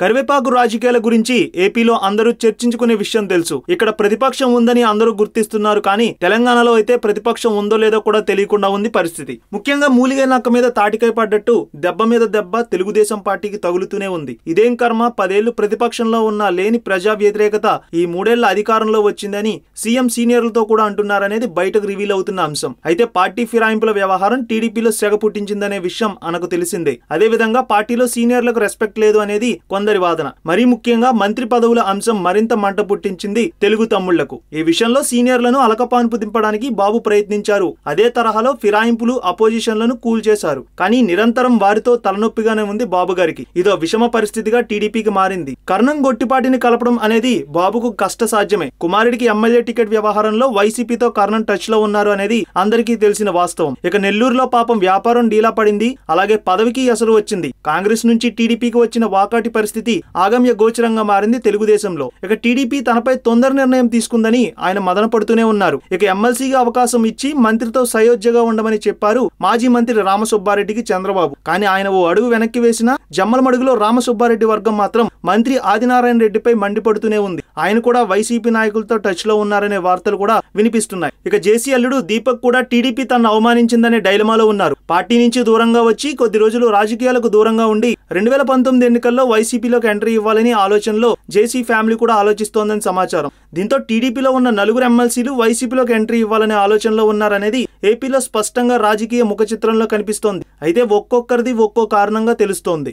కరివేపాకు రాజకీయాల గురించి ఏపీలో అందరూ చర్చించుకునే విషయం తెలుసు. ఇక్కడ ప్రతిపక్షం ఉందని అందరూ గుర్తిస్తున్నారు కానీ తెలంగాణలో అయితే ప్రతిపక్షం ఉందో లేదో కూడా తెలియకుండా ఉంది పరిస్థితి. ముఖ్యంగా మూలిగే నక్క మీద తాటికై పడ్డట్టు దెబ్బ మీద దెబ్బ తెలుగుదేశం పార్టీకి తగులుతూనే ఉంది. ఇదేం కర్మ? పదేళ్ళు ప్రతిపక్షంలో ఉన్న లేని ప్రజా వ్యతిరేకత ఈ మూడేళ్ళ అధికారంలో వచ్చిందని సీఎం సీనియర్లతో కూడా అంటున్నారనేది బయటకు రివీల్ అవుతున్న అంశం. అయితే పార్టీ ఫిరాయింపుల వ్యవహారం టీడీపీలో సెగ పుట్టించిందనే విషయం మనకు తెలిసిందే. అదేవిధంగా పార్టీలో సీనియర్లకు రెస్పెక్ట్ లేదు అనేది కొందరి వాదన. మరీ ముఖ్యంగా మంత్రి పదవుల అంశం మరింత మంట పుట్టించింది తెలుగు తమ్ముళ్ళకు. ఈ విషయంలో సీనియర్లను అలకపాన్పు దింపడానికి బాబు ప్రయత్నించారు. అదే తరహాలో ఫిరాయింపులు అపోజిషన్లను కూల్ చేశారు. కానీ నిరంతరం వారితో తలనొప్పిగానే ఉంది బాబు గారికి. ఇదో విషమ పరిస్థితిగా టీడీపీకి మారింది. కర్ణం గొట్టిపాటిని కలపడం అనేది బాబుకు కష్ట సాధ్యమే కుమారుడికి ఎమ్మెల్యే టికెట్ వ్యవహారంలో వైసీపీతో కర్ణం టచ్లో ఉన్నారు అనేది అందరికీ తెలిసిన వాస్తవం. ఇక నెల్లూరులో పాపం వ్యాపారం డీలా పడింది. అలాగే పదవికి అసలు వచ్చింది. కాంగ్రెస్ నుంచి టీడీపీకి వచ్చిన వాకాటి పరిస్థితి ఆగమ్య గోచరంగా మారింది తెలుగుదేశంలో. ఇక టీడీపీ తనపై తొందర నిర్ణయం తీసుకుందని ఆయన మదన పడుతూనే ఉన్నారు. ఇక ఎమ్మెల్సీగా అవకాశం ఇచ్చి మంత్రితో సయోధ్యగా ఉండమని చెప్పారు మాజీ మంత్రి రామసుబ్బారెడ్డికి చంద్రబాబు. కానీ ఆయన ఓ అడుగు వెనక్కి వేసిన జమ్మలమడుగులో రామసుబ్బారెడ్డి వర్గం మాత్రం మంత్రి ఆదినారాయణ రెడ్డిపై మండిపడుతూనే ఉంది. ఆయన కూడా వైసీపీ నాయకులతో టచ్లో ఉన్నారనే వార్తలు కూడా వినిపిస్తున్నాయి. ఇక జేసీ అల్లుడు దీపక్ కూడా టీడీపీ తనను అవమానించిందనే డైలమాలో ఉన్నారు. పార్టీ నుంచి దూరంగా వచ్చి కొద్ది రోజులు రాజకీయాలకు దూరంగా ఉండి రెండు వేల పంతొమ్మిది ఎన్నికల్లో వైసీపీలోకి ఎంట్రీ ఇవ్వాలని ఆలోచనలో జేసీ ఫ్యామిలీ కూడా ఆలోచిస్తోందని సమాచారం. దీంతో టీడీపీలో ఉన్న నలుగురు ఎమ్మెల్సీలు వైసీపీలోకి ఎంట్రీ ఇవ్వాలనే ఆలోచనలో ఉన్నారనేది ఏపీలో స్పష్టంగా రాజకీయ ముఖ చిత్రంలో కనిపిస్తోంది. అయితే ఒక్కొక్కరిది ఒక్కో కారణంగా తెలుస్తోంది.